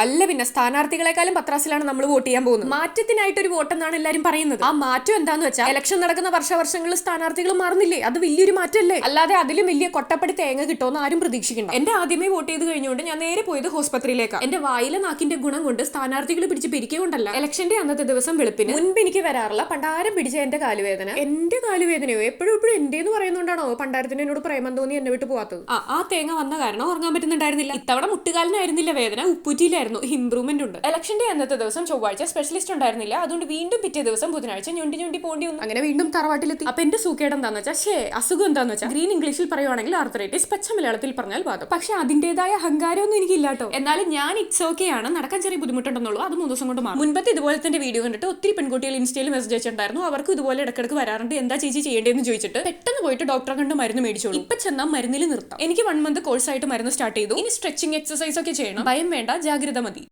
അല്ല പിന്നെ സ്ഥാനാർത്ഥികളെക്കാളും പത്രാസിലാണ് നമ്മൾ വോട്ട് ചെയ്യാൻ പോകുന്നത്. മാറ്റത്തിനായിട്ട് ഒരു വോട്ട് എന്നാണ് എല്ലാരും പറയുന്നത്. ആ മാറ്റം എന്താന്ന് വെച്ചാൽ ഇലക്ഷൻ നടക്കുന്ന വർഷവർഷങ്ങളിൽ സ്ഥാനാർത്ഥികൾ മാറുന്നില്ലേ? അത് വലിയൊരു മാറ്റമല്ലേ അല്ലാതെ അതിലും വലിയ കൊട്ടപ്പടി തേങ്ങ കിട്ടുമെന്ന് ആരും പ്രതീക്ഷിക്കണം എന്റെ ആദ്യമേ വോട്ട് ചെയ്ത് കഴിഞ്ഞുകൊണ്ട് ഞാൻ നേരെ പോയത് ഹോസ്പിറ്റലിലേക്കാണ് എന്റെ വായിലെ നാക്കിന്റെ ഗുണം കൊണ്ട് സ്ഥാനാർത്ഥികൾ പിടിച്ച് പിരിക്കൊണ്ടല്ല ഇലക്ഷന്റെ അന്നത്തെ ദിവസം വെളുപ്പിന് മുൻപ് എനിക്ക് വരാറില്ല പണ്ടാരം പിടിച്ച എന്റെ കാലുവേദന. എന്റെ കാലുവേദനയോ എപ്പോഴും എപ്പോഴും എന്റെ എന്ന് പറയുന്നോണ്ടാണോ പണ്ടാരത്തിന് എന്നോട് പ്രേമം തോന്നി എന്നെ വിട്ട് പോകാത്തത് ആ തേങ്ങ വന്ന കാരണം ഉറങ്ങാൻ പറ്റുന്നുണ്ടായിരുന്നില്ല. ഇത്തവണ മുട്ടുകാലിനായിരുന്നില്ല വേദന ഉപ്പുറ്റിയിലായിരുന്നു ഇംപ്രൂവ്മെന്റ് ഉണ്ട്. ഇലക്ഷന്റെ അന്നത്തെ ദിവസം ചൊവ്വാഴ്ച സ്പെഷ്യലിസ്റ്റ് ഉണ്ടായിരുന്നില്ല. അതുകൊണ്ട് വീണ്ടും പിറ്റേ ദിവസം ബുധനാഴ്ച ഞൊണ്ടി ഞൊണ്ടി പോണ്ടി വന്നു. അങ്ങനെ വീണ്ടും തറവാട്ടിലെത്തി. അപ്പൊ എന്റെ സൂക്കേട് എന്താന്ന് വെച്ചാൽ ഷേ അസുഖം എന്താന്ന് വെച്ചാൽ ഗ്രീൻ ഇംഗ്ലീഷിൽ പറയുവാണെങ്കിൽ ആർത്തറൈറ്റിസ് പച്ച മലയാളത്തിൽ പറഞ്ഞാൽ വാദം പക്ഷെ അതിന്റേതായ അഹങ്കാരമൊന്നും എനിക്കില്ല കേട്ടോ. എന്നാലും ഞാൻ ഇറ്റ്സ് ഓക്കെ ആണ്. നടക്കാൻ ചെറിയ ബുദ്ധിമുട്ടുണ്ടെന്നുള്ളൂ. അത് മൂന്ന് ദിവസം കൊണ്ട് മാറും. മുൻപത്തെ ഇതുപോലെ തന്നെ വീഡിയോ കണ്ടിട്ട് ഒത്തിരി പെൺകുട്ടികൾ ഇൻസ്റ്റയിൽ മെസ്സേജ് അയച്ചിട്ടുണ്ടായിരുന്നു. അവർക്ക് ഇതുപോലെ ഇടക്കിടക്ക് വരാറുണ്ട്. എന്താ ചേച്ചി ചെയ്യേണ്ടതെന്ന് ചോദിച്ചിട്ട് പെട്ടെന്ന് പോയിട്ട് ഡോക്ടറെ കണ്ട് മരുന്ന് മേടിച്ചോളൂ. ഇപ്പൊ ചെന്നാൽ മരുന്നിൽ നിർത്താം. എനിക്ക് വൺ മന്ത് കോഴ്സ് ആയിട്ട് മരുന്ന് സ്റ്റാർട്ട് ചെയ്തു. ഇനി സ്ട്രെച്ചിങ് എക്സസൈസ് ഒക്കെ ചെയ്യണം. ഭയം വേണ്ട ജാഗ്രത the modi